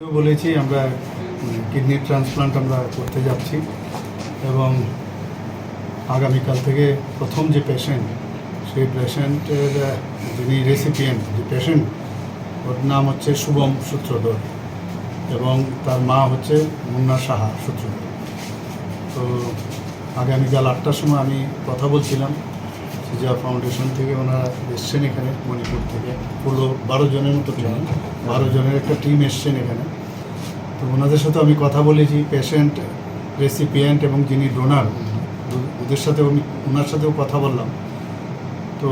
বলেছি, আমরা kidney transplant আমরা করতে যাচ্ছি এবং আগামীকাল থেকে প্রথম যে পেশেন্ট সেই পেশেন্টের যিনি রেসিপিয়েন্ট যে পেশেন্ট ওর নাম হচ্ছে শুভম সূত্রধর এবং তার মা হচ্ছে মুন্না সাহা সূত্রধর। তো আগামীকাল আটটার সময় আমি কথা বলছিলাম। সিজা ফাউন্ডেশন থেকে ওনারা এসছেন এখানে মণিপুর থেকে। পুরো বারো জনের মতো টিম বারো জনের একটা টিম এসছেন এখানে। তো ওনাদের সাথে আমি কথা বলেছি পেশেন্ট রেসিপিয়েন্ট এবং যিনি ডোনার ওদের সাথেও আমি ওনার সাথেও কথা বললাম। তো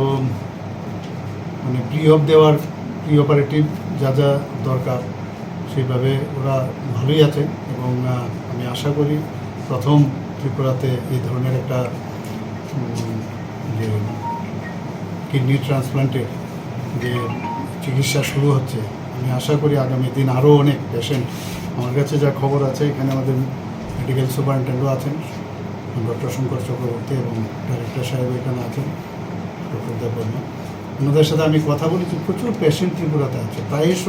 মানে প্রি অফ দেওয়ার প্রি অপারেটিভ যা যা দরকার সেইভাবে ওরা ভালোই আছে এবং আমি আশা করি প্রথম ত্রিপুরাতে এই ধরনের একটা যে কিডনি ট্রান্সপ্লান্টের যে চিকিৎসা শুরু হচ্ছে, আমি আশা করি আগামী দিন আরও অনেক পেশেন্ট আমার কাছে যা খবর আছে, এখানে আমাদের মেডিকেল সুপারিনটেন্ডেন্টও আছেন ডক্টর শঙ্কর চক্রবর্তী এবং ডাইরেক্টর সাহেব এখানে আছেন ডক্টর দেববর্মা। ওনাদের সাথে আমি কথা বলেছি, প্রচুর পেশেন্ট ত্রিপুরাতে আছে, প্রায়শ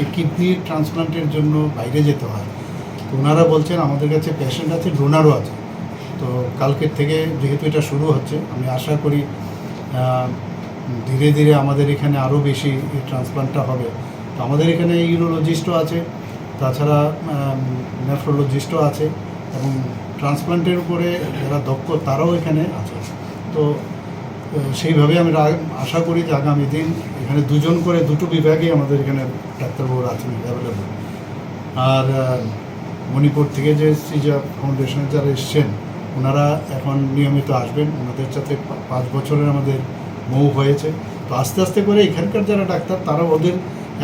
এই কিডনি ট্রান্সপ্লান্টের জন্য বাইরে যেতে হয়। তো ওনারা বলছেন, আমাদের কাছে পেশেন্ট আছে ডোনারও আছে। তো কালকের থেকে যেহেতু এটা শুরু হচ্ছে, আমি আশা করি ধীরে ধীরে আমাদের এখানে আরও বেশি ট্রান্সপ্লান্টটা হবে। তো আমাদের এখানে ইউরোলজিস্টও আছে, তাছাড়া নেফ্রোলজিস্টও আছে এবং ট্রান্সপ্লান্টের উপরে যারা দক্ষ তারাও এখানে আছে। তো সেইভাবে আমরা আশা করি যে আগামী দিন এখানে দুজন করে দুটো বিভাগেই আমাদের এখানে ডাক্তারবাবুরা আছেন অ্যাভেলেবল আর মণিপুর থেকে যে সিজা ফাউন্ডেশনের যারা এসছেন ওনারা এখন নিয়মিত আসবেন। ওনাদের সাথে পাঁচ বছরের আমাদের মৌ হয়েছে। তো আস্তে আস্তে করে এখানকার যারা ডাক্তার, তারা ওদের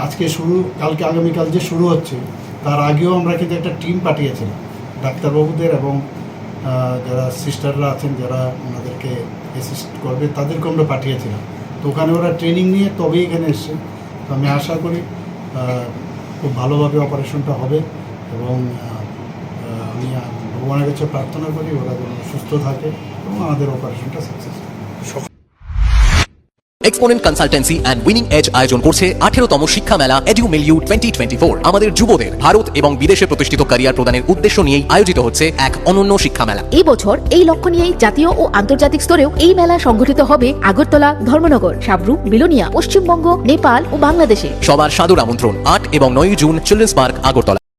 আজকে শুরু, কালকে আগামীকাল যে শুরু হচ্ছে, তার আগেও আমরা কিন্তু একটা টিম পাঠিয়েছিলাম, ডাক্তারবাবুদের এবং যারা সিস্টাররা আছেন, যারা ওনাদেরকে অ্যাসিস্ট করবে, তাদেরকে আমরা পাঠিয়েছিলাম। তো ওখানে ওরা ট্রেনিং নিয়ে তবেই এখানে এসছে। তো আমি আশা করি খুব ভালোভাবে অপারেশনটা হবে এবং আমি ভগবানের কাছে প্রার্থনা করি ওরা যেন সুস্থ থাকে এবং আমাদের অপারেশনটা success Exponent Consultancy and Winning Edge আয়োজন করছে আঠেরোতম শিক্ষা মেলা Edu Milieu twenty twenty four আমাদের যুবদের ভারত এবং বিদেশে প্রতিষ্ঠিত ক্যারিয়ার প্রদানের উদ্দেশ্য নিয়েই আয়োজিত হচ্ছে এক অনন্য শিক্ষা মেলা। এই বছর এই লক্ষ্য নিয়েই জাতীয় ও আন্তর্জাতিক স্তরেও এই মেলা সংগঠিত হবে আগরতলা ধর্মনগর সাবরু বিলোনিয়া পশ্চিমবঙ্গ নেপাল ও বাংলাদেশে। সবার সাদর আমন্ত্রণ আট এবং নয় জুন চিলড্রেন্স পার্ক আগরতলা।